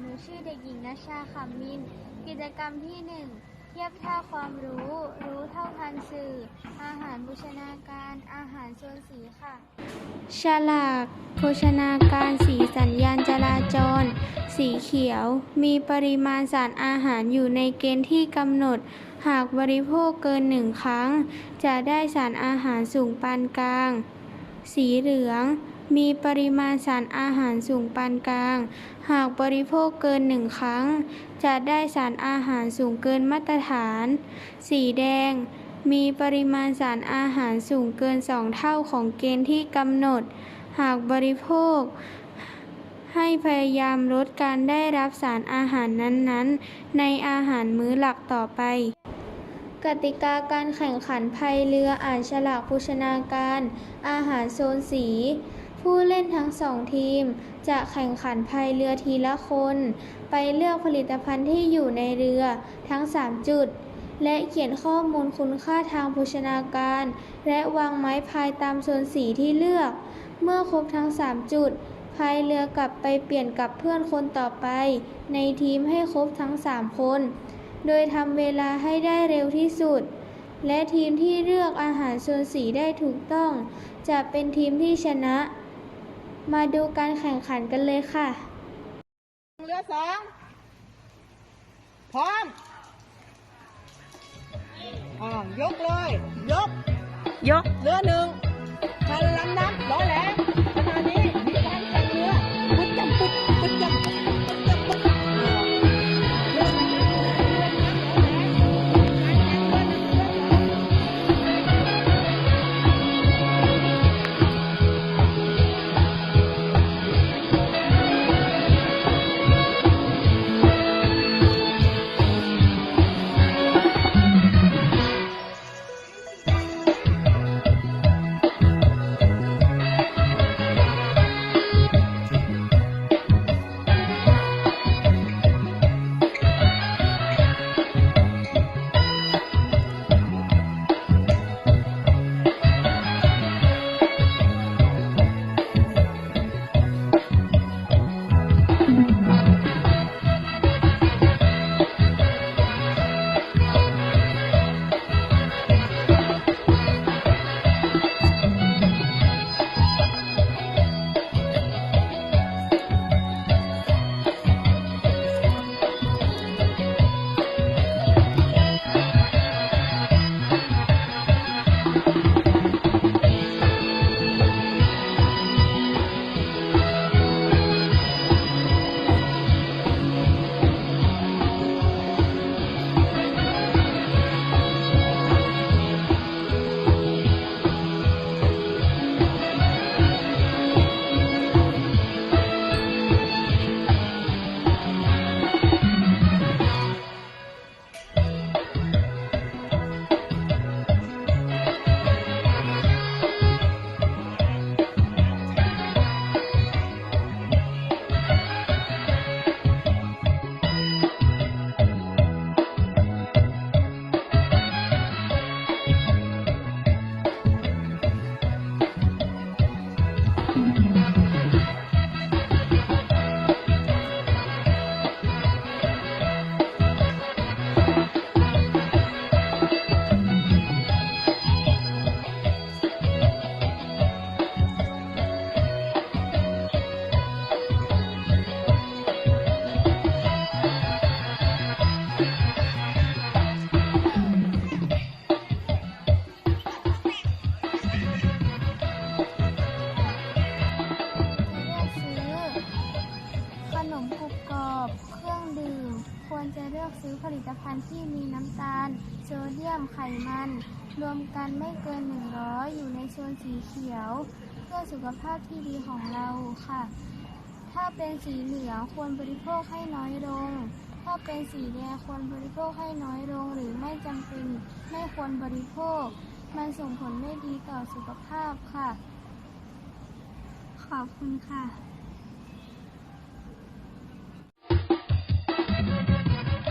หนูชื่อเด็กหญิงนชาขำมิน กิจกรรมที่หนึ่งเทียบท่าความรู้ รู้เท่าทันสื่อ อาหารบูชนาการ อาหารโซนสีค่ะ ฉลากโภชนาการสีสัญญาณจราจร สีเขียว มีปริมาณสารอาหารอยู่ในเกณฑ์ที่กำหนด หากบริโภคเกินหนึ่งครั้ง จะได้สารอาหารสูงปานกลาง สีเหลือง มีปริมาณสารอาหารสูงปานกลาง หากบริโภคเกินหนึ่งครั้ง จะได้สารอาหารสูงเกินมาตรฐาน สีแดง มีปริมาณสารอาหารสูงเกินสองเท่าของเกณฑ์ที่กำหนด หากบริโภค ให้พยายามลดการได้รับสารอาหารนั้นๆ ในอาหารมื้อหลักต่อไปกติกาการแข่งขันพายเรืออ่านฉลากโภชนาการ อาหารโซนสี ผู้เล่นทั้งสองทีม จะแข่งขันพายเรือทีละคน ไปเลือกผลิตภัณฑ์ที่อยู่ในเรือทั้ง 3 จุด และเขียนข้อมูลคุณค่าทางโภชนาการ และวางไม้พายตามโซนสีที่เลือก เมื่อครบทั้ง 3 จุดพายเรือกลับไปเปลี่ยนกับเพื่อนคนต่อไป ในทีมให้ครบทั้ง 3 คน โดยทำเวลาให้ได้เร็วที่สุด และทีมที่เลือกอาหารโซนสีได้ถูกต้อง จะเป็นทีมที่ชนะ มาดูการแข่งขันกันเลยค่ะ เรือสองพร้อมอ่ายกเลย ยก ยก เรือหนึ่ง ผลิตภัณฑ์ที่มีน้ำตาล โซเดียมไขมัน รวมกันไม่เกิน 100 อยู่ในโซนสีเขียว เพื่อสุขภาพที่ดีของเราค่ะ ถ้าเป็นสีเหลืองควรบริโภคให้น้อยลง ถ้าเป็นสีแดงควรบริโภคให้น้อยลง หรือไม่จำเป็นไม่ควรบริโภค มันส่งผลไม่ดีต่อสุขภาพค่ะ ขอบคุณค่ะ